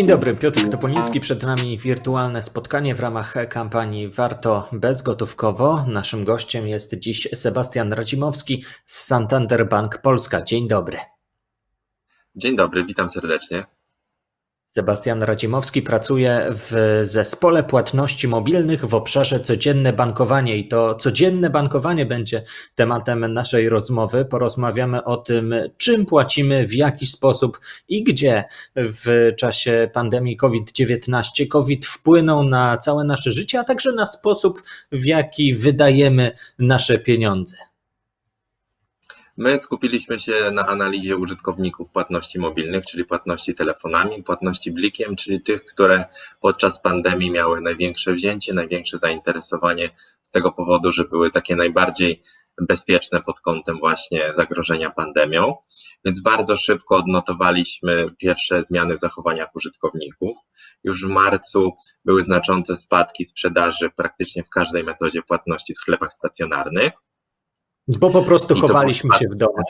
Dzień dobry, Piotr Topoliński. Przed nami wirtualne spotkanie w ramach kampanii Warto bezgotówkowo. Naszym gościem jest dziś Sebastian Radzimowski z Santander Bank Polska. Dzień dobry. Dzień dobry, witam serdecznie. Sebastian Radzimowski pracuje w zespole płatności mobilnych w obszarze codzienne bankowanie i to codzienne bankowanie będzie tematem naszej rozmowy. Porozmawiamy o tym, czym płacimy, w jaki sposób i gdzie w czasie pandemii COVID-19 COVID wpłynął na całe nasze życie, a także na sposób, w jaki wydajemy nasze pieniądze. My skupiliśmy się na analizie użytkowników płatności mobilnych, czyli płatności telefonami, płatności blikiem, czyli tych, które podczas pandemii miały największe wzięcie, największe zainteresowanie z tego powodu, że były takie najbardziej bezpieczne pod kątem właśnie zagrożenia pandemią. Więc bardzo szybko odnotowaliśmy pierwsze zmiany w zachowaniach użytkowników. Już w marcu były znaczące spadki sprzedaży praktycznie w każdej metodzie płatności w sklepach stacjonarnych. Bo po prostu I chowaliśmy się w domach.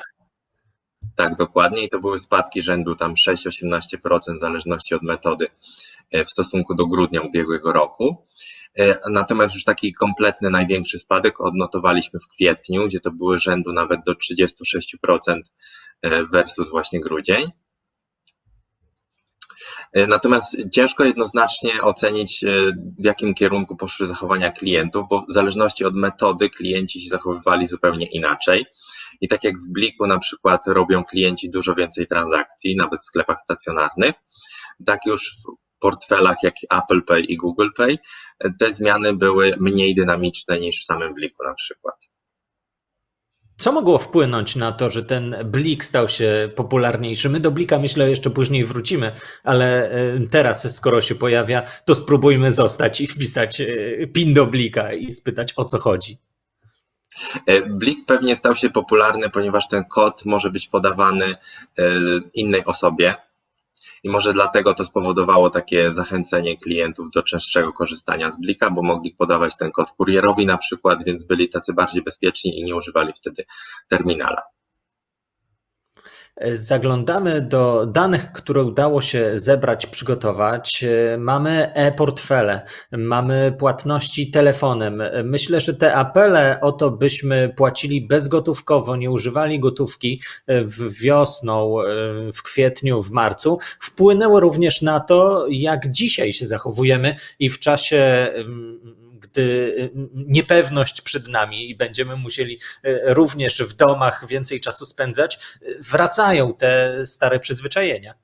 Tak, dokładnie. I to były spadki rzędu tam 6-18% w zależności od metody e, w stosunku do grudnia ubiegłego roku. E, Natomiast już taki kompletny, największy spadek odnotowaliśmy w kwietniu, gdzie to były rzędu nawet do 36% e, versus właśnie grudzień. E, Natomiast ciężko jednoznacznie ocenić, e, w jakim kierunku poszły zachowania klientów, bo w zależności od metody klienci się zachowywali zupełnie inaczej. I tak jak w Bliku na przykład robią klienci dużo więcej transakcji, nawet w sklepach stacjonarnych, tak już w portfelach jak Apple Pay i Google Pay e, te zmiany były mniej dynamiczne niż w samym Bliku na przykład. Co mogło wpłynąć na to, że ten blik stał się popularniejszy? My do blika myślę jeszcze później wrócimy, ale e, teraz, skoro się pojawia, to spróbujmy zostać i wpisać e, pin do blika i spytać o co chodzi. E, Blik pewnie stał się popularny, ponieważ ten kod może być podawany innej osobie i może dlatego to spowodowało takie zachęcenie klientów do częstszego korzystania z Blika, bo mogli podawać ten kod kurierowi na przykład, więc byli tacy bardziej bezpieczni i nie używali wtedy terminala. Zaglądamy do danych, które udało się zebrać, przygotować. Mamy e-portfele, mamy płatności telefonem. Myślę, że te apele o to, byśmy płacili bezgotówkowo, nie używali gotówki w wiosną, w kwietniu, w marcu, wpłynęły również na to, jak dzisiaj się zachowujemy i w czasie gdy niepewność przed nami i będziemy musieli e, również w domach więcej czasu spędzać, e, wracają te stare przyzwyczajenia.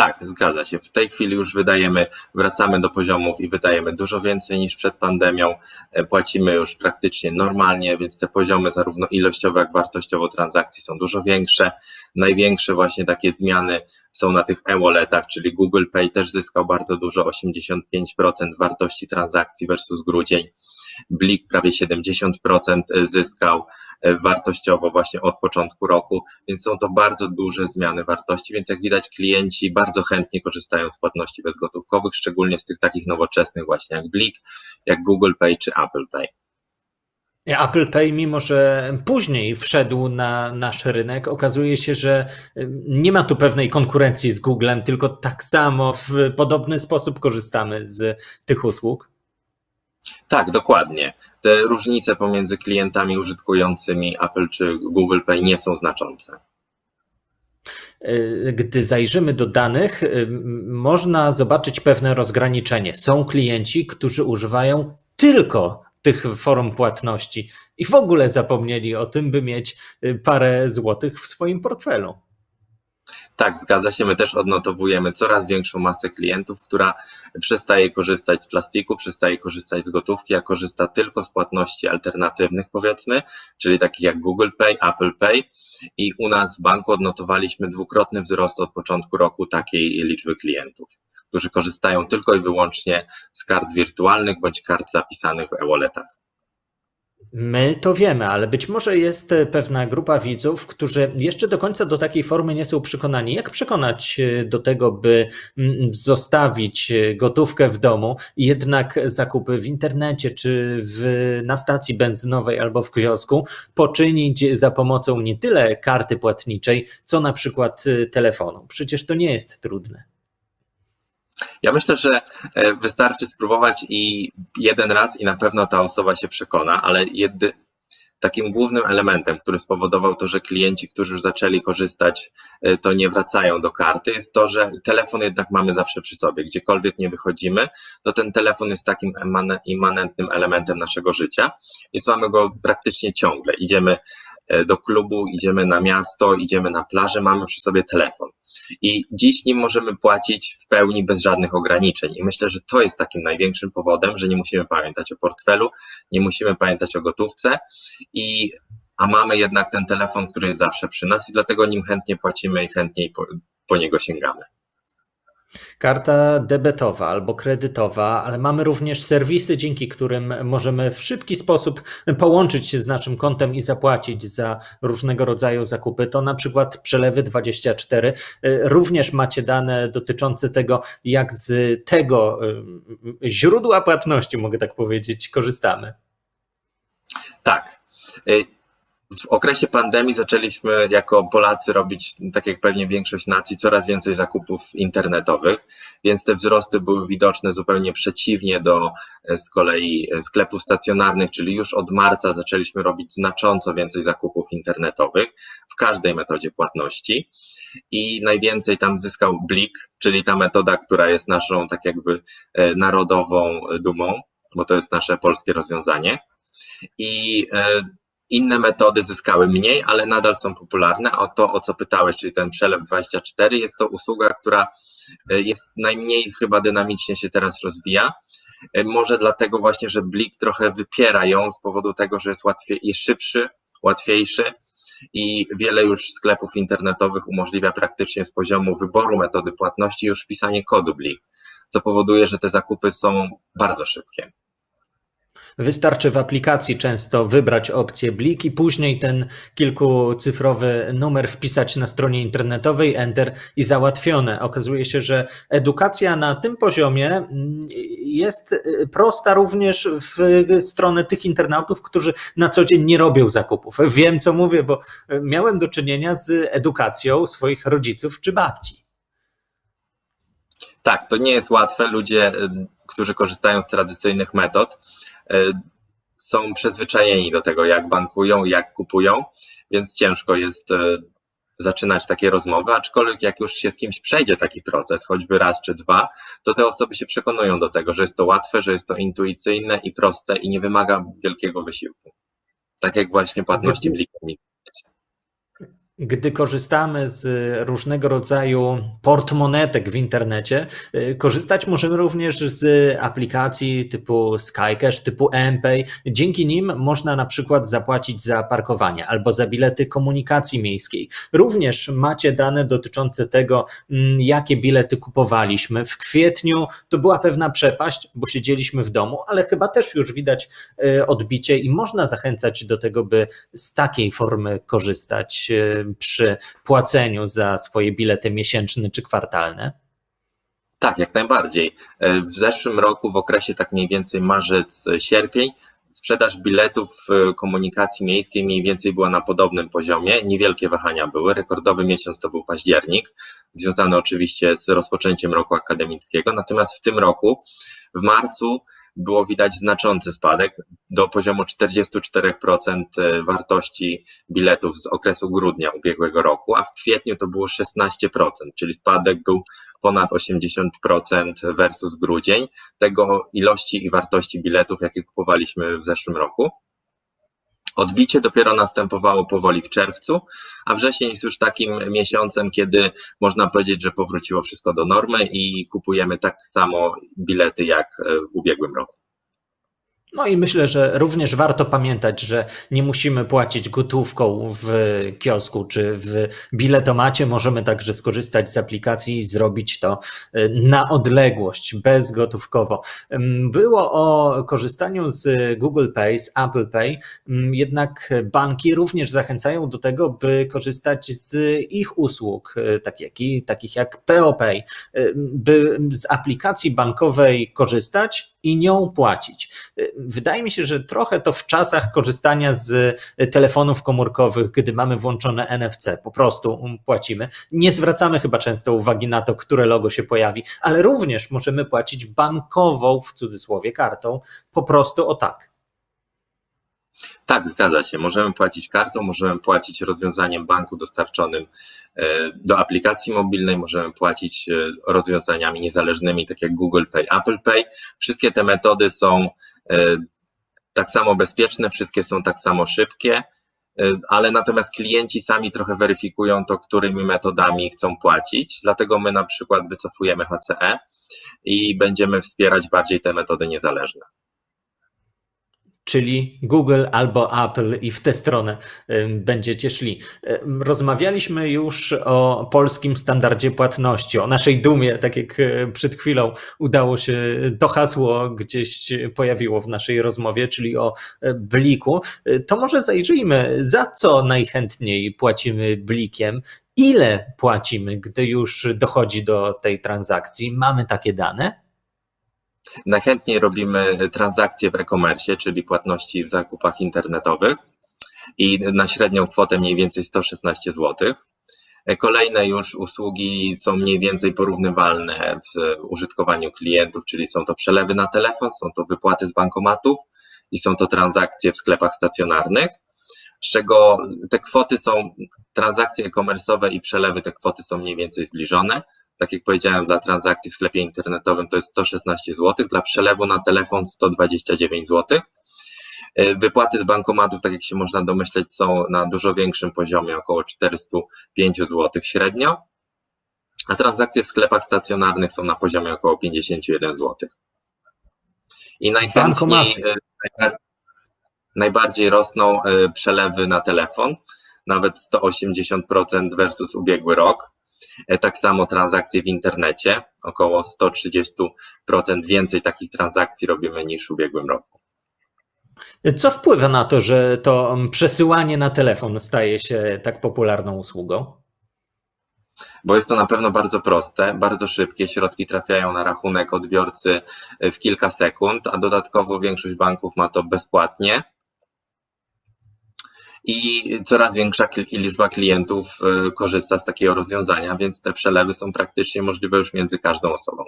Tak, zgadza się. W tej chwili już wydajemy, wracamy do poziomów i wydajemy dużo więcej niż przed pandemią. E, Płacimy już praktycznie normalnie, więc te poziomy zarówno ilościowo, jak wartościowo transakcji są dużo większe. Największe właśnie takie zmiany są na tych e-walletach, czyli Google Pay też zyskał bardzo dużo, 85% wartości transakcji versus grudzień. Blik prawie 70% zyskał e, wartościowo właśnie od początku roku, więc są to bardzo duże zmiany wartości, więc jak widać klienci bardzo chętnie korzystają z płatności bezgotówkowych, szczególnie z tych takich nowoczesnych właśnie jak Blik, jak Google Pay czy Apple Pay. Apple Pay, mimo że później wszedł na nasz rynek, okazuje się, że nie ma tu pewnej konkurencji z Googlem, tylko tak samo w podobny sposób korzystamy z tych usług. Tak, dokładnie. Te różnice pomiędzy klientami użytkującymi Apple czy Google Pay nie są znaczące. Gdy zajrzymy do danych, można zobaczyć pewne rozgraniczenie. Są klienci, którzy używają tylko tych form płatności i w ogóle zapomnieli o tym, by mieć parę złotych w swoim portfelu. Tak, zgadza się. My też odnotowujemy coraz większą masę klientów, która przestaje korzystać z plastiku, przestaje korzystać z gotówki, a korzysta tylko z płatności alternatywnych, powiedzmy, czyli takich jak Google Pay, Apple Pay. I u nas w banku odnotowaliśmy dwukrotny wzrost od początku roku takiej liczby klientów, którzy korzystają tylko i wyłącznie z kart wirtualnych bądź kart zapisanych w e-walletach. My to wiemy, ale być może jest pewna grupa widzów, którzy jeszcze do końca do takiej formy nie są przekonani. Jak przekonać do tego, by zostawić gotówkę w domu jednak zakupy w internecie czy w, na stacji benzynowej albo w kiosku poczynić za pomocą nie tyle karty płatniczej, co na przykład telefonu? Przecież to nie jest trudne. Ja myślę, że e, wystarczy spróbować i jeden raz i na pewno ta osoba się przekona, ale jedy, takim głównym elementem, który spowodował to, że klienci, którzy już zaczęli korzystać, e, to nie wracają do karty, jest to, że telefon jednak mamy zawsze przy sobie. Gdziekolwiek nie wychodzimy, to ten telefon jest takim immanentnym elementem naszego życia, więc mamy go praktycznie ciągle. Idziemy do klubu, idziemy na miasto, idziemy na plażę, mamy przy sobie telefon. I dziś nim możemy płacić w pełni bez żadnych ograniczeń. I myślę, że to jest takim największym powodem, że nie musimy pamiętać o portfelu, nie musimy pamiętać o gotówce i a mamy jednak ten telefon, który jest zawsze przy nas i dlatego nim chętnie płacimy i chętniej po, po niego sięgamy. Karta debetowa albo kredytowa, ale mamy również serwisy, dzięki którym możemy w szybki sposób połączyć się z naszym kontem i zapłacić za różnego rodzaju zakupy. To na przykład przelewy 24. Również macie dane dotyczące tego, jak z tego y, źródła płatności, mogę tak powiedzieć, korzystamy. Tak. W okresie pandemii zaczęliśmy jako Polacy robić, tak jak pewnie większość nacji, coraz więcej zakupów internetowych, więc te wzrosty były widoczne zupełnie przeciwnie do e, z kolei e, sklepów stacjonarnych, czyli już od marca zaczęliśmy robić znacząco więcej zakupów internetowych w każdej metodzie płatności i najwięcej tam zyskał Blik, czyli ta metoda, która jest naszą tak jakby e, narodową dumą, bo to jest nasze polskie rozwiązanie. I inne metody zyskały mniej, ale nadal są popularne. A to, o co pytałeś, czyli ten przelew 24, jest to usługa, która e, jest najmniej chyba dynamicznie się teraz rozwija. E, może dlatego właśnie, że Blik trochę wypiera ją z powodu tego, że jest łatwiej, jest szybszy, łatwiejszy i wiele już sklepów internetowych umożliwia praktycznie z poziomu wyboru metody płatności już wpisanie kodu Blik, co powoduje, że te zakupy są bardzo szybkie. Wystarczy w aplikacji często wybrać opcję blik i później ten kilkucyfrowy numer wpisać na stronie internetowej, enter i załatwione. Okazuje się, że edukacja na tym poziomie mm, jest y, prosta również w stronę tych internautów, którzy na co dzień nie robią zakupów. Wiem, co mówię, bo miałem do czynienia z edukacją swoich rodziców czy babci. Tak, to nie jest łatwe. Ludzie, y, którzy korzystają z tradycyjnych metod, y, są przyzwyczajeni do tego, jak bankują, jak kupują, więc ciężko jest y, zaczynać takie rozmowy, aczkolwiek jak już się z kimś przejdzie taki proces, choćby raz czy dwa, to te osoby się przekonują do tego, że jest to łatwe, że jest to intuicyjne i proste i nie wymaga wielkiego wysiłku. Tak jak właśnie płatności blikami gdy korzystamy z różnego rodzaju portmonetek w internecie, y, korzystać możemy również z aplikacji typu SkyCash, typu MPay. Dzięki nim można na przykład zapłacić za parkowanie albo za bilety komunikacji miejskiej. Również macie dane dotyczące tego, mm, jakie bilety kupowaliśmy. W kwietniu to była pewna przepaść, bo siedzieliśmy w domu, ale chyba też już widać y, odbicie i można zachęcać do tego, by z takiej formy korzystać przy płaceniu za swoje bilety miesięczne czy kwartalne? Tak, jak najbardziej. E, w zeszłym roku, w okresie tak mniej więcej marzec-sierpień, sprzedaż biletów komunikacji miejskiej mniej więcej była na podobnym poziomie. Niewielkie wahania były. Rekordowy miesiąc to był październik, związany oczywiście z rozpoczęciem roku akademickiego. Natomiast w tym roku, w marcu, było widać znaczący spadek do poziomu 44% e, wartości biletów z okresu grudnia ubiegłego roku, a w kwietniu to było 16%, czyli spadek był ponad 80% versus grudzień tego ilości i wartości biletów, jakie kupowaliśmy w zeszłym roku. Odbicie dopiero następowało powoli w czerwcu, a wrzesień jest już takim miesiącem, kiedy można powiedzieć, że powróciło wszystko do normy i kupujemy tak samo bilety jak w ubiegłym roku. No i myślę, że również warto pamiętać, że nie musimy płacić gotówką w kiosku czy w biletomacie. Możemy także skorzystać z aplikacji i zrobić to y, na odległość, bezgotówkowo. Było o korzystaniu z Google Pay, z Apple Pay, jednak banki również zachęcają do tego, by korzystać z ich usług, y, takich jak, takich jak POPay, by z aplikacji bankowej korzystać i nią płacić. Wydaje mi się, że trochę to w czasach korzystania z telefonów komórkowych, gdy mamy włączone NFC, po prostu płacimy. Nie zwracamy chyba często uwagi na to, które logo się pojawi, ale również możemy płacić bankową, w cudzysłowie, kartą, po prostu o tak. Tak, zgadza się. Możemy płacić kartą, możemy płacić rozwiązaniem banku dostarczonym e, do aplikacji mobilnej, możemy płacić e, rozwiązaniami niezależnymi, tak jak Google Pay, Apple Pay. Wszystkie te metody są e, tak samo bezpieczne, wszystkie są tak samo szybkie, ale natomiast klienci sami trochę weryfikują to, którymi metodami chcą płacić. Dlatego my na przykład wycofujemy HCE i będziemy wspierać bardziej te metody niezależne czyli Google albo Apple i w tę stronę będziecie szli. Rozmawialiśmy już o polskim standardzie płatności, o naszej dumie, tak jak e, przed chwilą udało się, to hasło gdzieś pojawiło w naszej rozmowie, czyli o e, bliku. E, to może zajrzyjmy, za co najchętniej płacimy blikiem, ile płacimy, gdy już dochodzi do tej transakcji. Mamy takie dane? Najchętniej robimy transakcje w e-commerce, czyli płatności w zakupach internetowych i na średnią kwotę mniej więcej 116 zł. Kolejne już usługi są mniej więcej porównywalne w użytkowaniu klientów, czyli są to przelewy na telefon, są to wypłaty z bankomatów i są to transakcje w sklepach stacjonarnych, z czego te kwoty są, transakcje e-commerce'owe i przelewy, te kwoty są mniej więcej zbliżone tak jak powiedziałem, dla transakcji w sklepie internetowym to jest 116 zł, dla przelewu na telefon 129 zł. E, wypłaty z bankomatów, tak jak się można domyśleć, są na dużo większym poziomie, około 405 zł średnio, a transakcje w sklepach stacjonarnych są na poziomie około 51 zł. I najchętniej, e, najbardziej rosną e, przelewy na telefon, nawet 180% versus ubiegły rok. E, tak samo transakcje w internecie, około 130% więcej takich transakcji robimy niż w ubiegłym roku. Co wpływa na to, że to mm, przesyłanie na telefon staje się tak popularną usługą? Bo jest to na pewno bardzo proste, bardzo szybkie. Środki trafiają na rachunek odbiorcy w kilka sekund, a dodatkowo większość banków ma to bezpłatnie i coraz większa liczba klientów e, korzysta z takiego rozwiązania, więc te przelewy są praktycznie możliwe już między każdą osobą.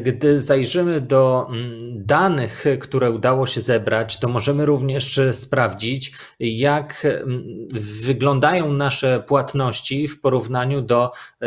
Gdy zajrzymy do mm, danych, które udało się zebrać, to możemy również sprawdzić, jak mm, wyglądają nasze płatności w porównaniu do e,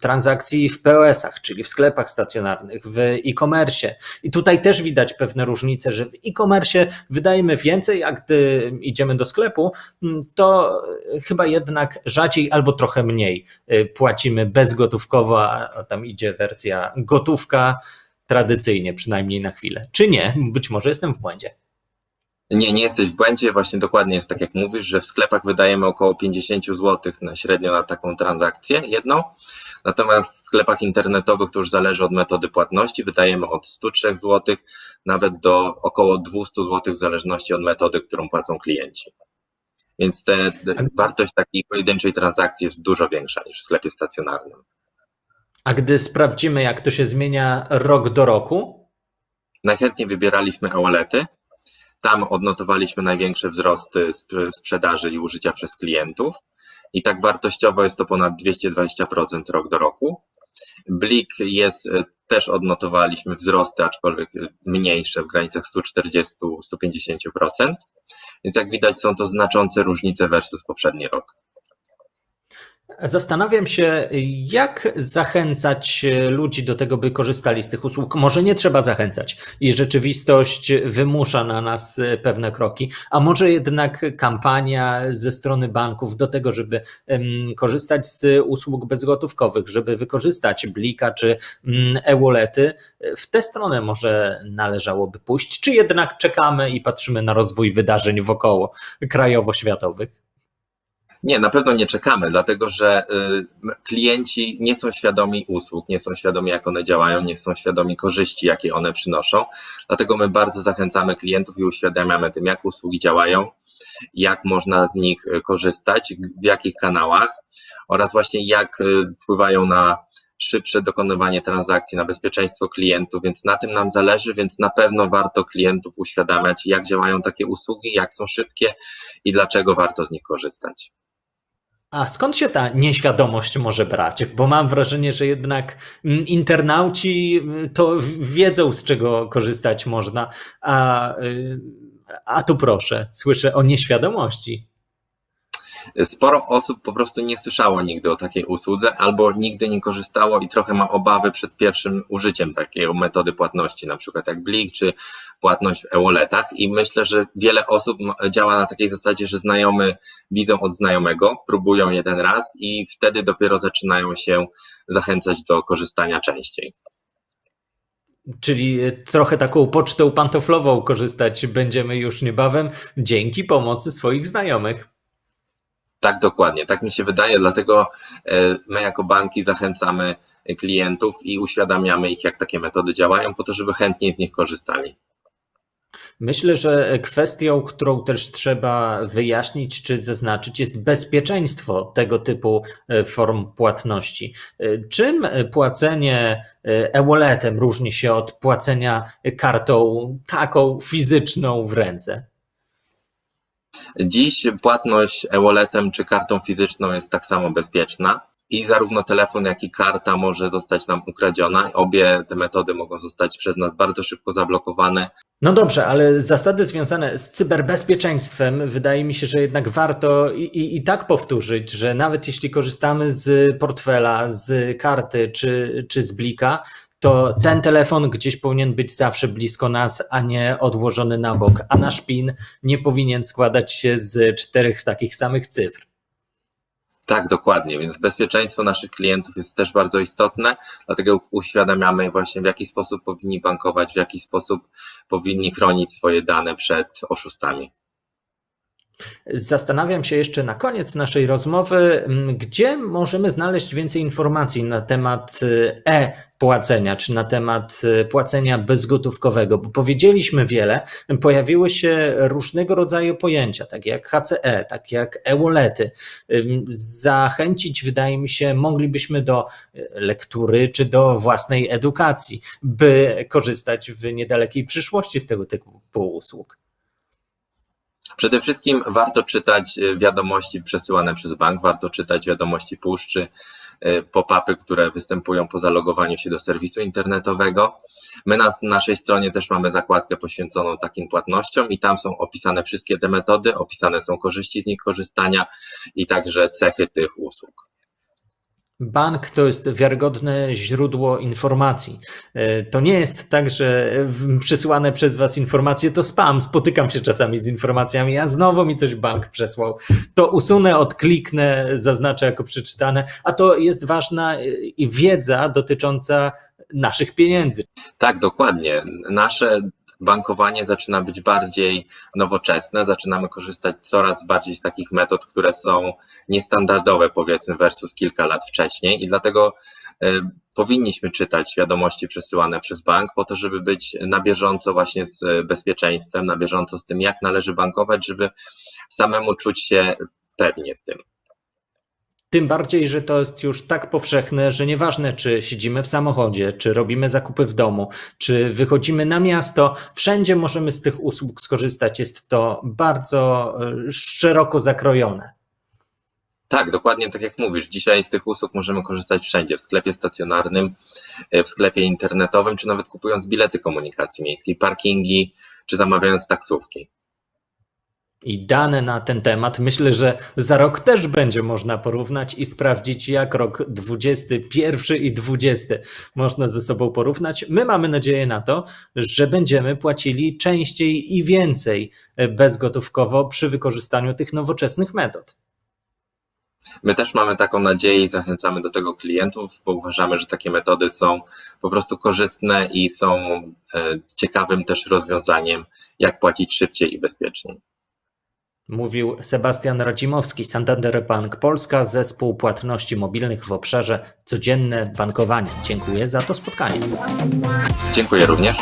transakcji w POS-ach, czyli w sklepach stacjonarnych, w e-commerce. I tutaj też widać pewne różnice, że w e-commerce wydajemy więcej, a gdy idziemy do sklepu, mm, to chyba jednak rzadziej albo trochę mniej e, płacimy bezgotówkowo, a tam idzie wersja gotówka tradycyjnie, przynajmniej na chwilę. Czy nie? Być może jestem w błędzie. Nie, nie jesteś w błędzie. Właśnie dokładnie jest tak, jak mówisz, że w sklepach wydajemy około 50 zł na średnio na taką transakcję jedną. Natomiast w sklepach internetowych to już zależy od metody płatności. Wydajemy od 103 zł nawet do około 200 zł w zależności od metody, którą płacą klienci. Więc te, wartość takiej pojedynczej transakcji jest dużo większa niż w sklepie stacjonarnym. A gdy sprawdzimy, jak to się zmienia rok do roku? Najchętniej wybieraliśmy e-wallety. Tam odnotowaliśmy największe wzrosty sprzedaży i użycia przez klientów. I tak wartościowo jest to ponad 220% rok do roku. Blik jest, e, też odnotowaliśmy wzrosty, aczkolwiek mniejsze, w granicach 140-150%. Więc jak widać, są to znaczące różnice versus poprzedni rok. Zastanawiam się, jak zachęcać ludzi do tego, by korzystali z tych usług. Może nie trzeba zachęcać i rzeczywistość wymusza na nas pewne kroki, a może jednak kampania ze strony banków do tego, żeby korzystać z usług bezgotówkowych, żeby wykorzystać Blika czy e-wallety. W tę stronę może należałoby pójść, czy jednak czekamy i patrzymy na rozwój wydarzeń wokoło krajowo-światowych? Nie, na pewno nie czekamy, dlatego że y, klienci nie są świadomi usług, nie są świadomi, jak one działają, nie są świadomi korzyści, jakie one przynoszą. Dlatego my bardzo zachęcamy klientów i uświadamiamy tym, jak usługi działają, jak można z nich y, korzystać, w jakich kanałach oraz właśnie jak y, wpływają na szybsze dokonywanie transakcji, na bezpieczeństwo klientów, więc na tym nam zależy, więc na pewno warto klientów uświadamiać, jak działają takie usługi, jak są szybkie i dlaczego warto z nich korzystać. A skąd się ta nieświadomość może brać? Bo mam wrażenie, że jednak mm, internauci y, to wiedzą, z czego korzystać można, a, y, a tu proszę, słyszę o nieświadomości. Sporo osób po prostu nie słyszało nigdy o takiej usłudze, albo nigdy nie korzystało i trochę ma obawy przed pierwszym użyciem takiej metody płatności, na przykład jak Blik czy płatność w e-walletach. I myślę, że wiele osób działa na takiej zasadzie, że znajomy widzą od znajomego, próbują jeden raz i wtedy dopiero zaczynają się zachęcać do korzystania częściej. Czyli y, trochę taką pocztą pantoflową korzystać będziemy już niebawem dzięki pomocy swoich znajomych. Tak, dokładnie. Tak mi się wydaje, dlatego e, my jako banki zachęcamy klientów i uświadamiamy ich, jak takie metody działają, po to, żeby chętniej z nich korzystali. Myślę, że kwestią, którą też trzeba wyjaśnić czy zaznaczyć, jest bezpieczeństwo tego typu e, form płatności. E, Czym płacenie e-walletem różni się od płacenia kartą taką fizyczną w ręce? Dziś płatność e-walletem czy kartą fizyczną jest tak samo bezpieczna i zarówno telefon, jak i karta może zostać nam ukradziona. Obie te metody mogą zostać przez nas bardzo szybko zablokowane. No dobrze, ale zasady związane z cyberbezpieczeństwem wydaje mi się, że jednak warto i, i, i tak powtórzyć, że nawet jeśli korzystamy z portfela, z karty czy, czy z blika, to ten telefon gdzieś powinien być zawsze blisko nas, a nie odłożony na bok, a nasz PIN nie powinien składać się z czterech takich samych cyfr. Tak, dokładnie, więc bezpieczeństwo naszych klientów jest też bardzo istotne, dlatego uświadamiamy właśnie w jaki sposób powinni bankować, w jaki sposób powinni chronić swoje dane przed oszustami. Zastanawiam się jeszcze na koniec naszej rozmowy, gdzie możemy znaleźć więcej informacji na temat e-płacenia, czy na temat y, płacenia bezgotówkowego, bo powiedzieliśmy wiele, pojawiły się różnego rodzaju pojęcia, takie jak HCE, takie jak e-wallety. Zachęcić, wydaje mi się, moglibyśmy do y, lektury czy do własnej edukacji, by korzystać w niedalekiej przyszłości z tego typu usług. Przede wszystkim warto czytać e, wiadomości przesyłane przez bank, warto czytać wiadomości push czy e, pop-upy, które występują po zalogowaniu się do serwisu internetowego. My na naszej stronie też mamy zakładkę poświęconą takim płatnościom i tam są opisane wszystkie te metody, opisane są korzyści z nich korzystania i także cechy tych usług. Bank to jest wiarygodne źródło informacji. E, To nie jest tak, że przesyłane przez Was informacje to spam. Spotykam się czasami z informacjami, a znowu mi coś bank przesłał. To usunę, odkliknę, zaznaczę jako przeczytane, a to jest ważna e, wiedza dotycząca naszych pieniędzy. Tak, dokładnie. Nasze bankowanie zaczyna być bardziej nowoczesne, zaczynamy korzystać coraz bardziej z takich metod, które są niestandardowe, powiedzmy, versus kilka lat wcześniej, i dlatego y, powinniśmy czytać wiadomości przesyłane przez bank, po to, żeby być na bieżąco właśnie z y, bezpieczeństwem, na bieżąco z tym, jak należy bankować, żeby samemu czuć się pewnie w tym. Tym bardziej, że to jest już tak powszechne, że nieważne, czy siedzimy w samochodzie, czy robimy zakupy w domu, czy wychodzimy na miasto, wszędzie możemy z tych usług skorzystać. Jest to bardzo e, szeroko zakrojone. Tak, dokładnie tak jak mówisz. Dzisiaj z tych usług możemy korzystać wszędzie, w sklepie stacjonarnym, e, w sklepie internetowym, czy nawet kupując bilety komunikacji miejskiej, parkingi, czy zamawiając taksówki. I dane na ten temat myślę, że za rok też będzie można porównać i sprawdzić, jak rok 21 i 20 można ze sobą porównać. My mamy nadzieję na to, że będziemy płacili częściej i więcej bezgotówkowo przy wykorzystaniu tych nowoczesnych metod. My też mamy taką nadzieję i zachęcamy do tego klientów, bo uważamy, że takie metody są po prostu korzystne i są e, ciekawym też rozwiązaniem, jak płacić szybciej i bezpieczniej. Mówił Sebastian Radzimowski, Santander Bank Polska, zespół płatności mobilnych w obszarze codzienne bankowanie. Dziękuję za to spotkanie. Dziękuję również.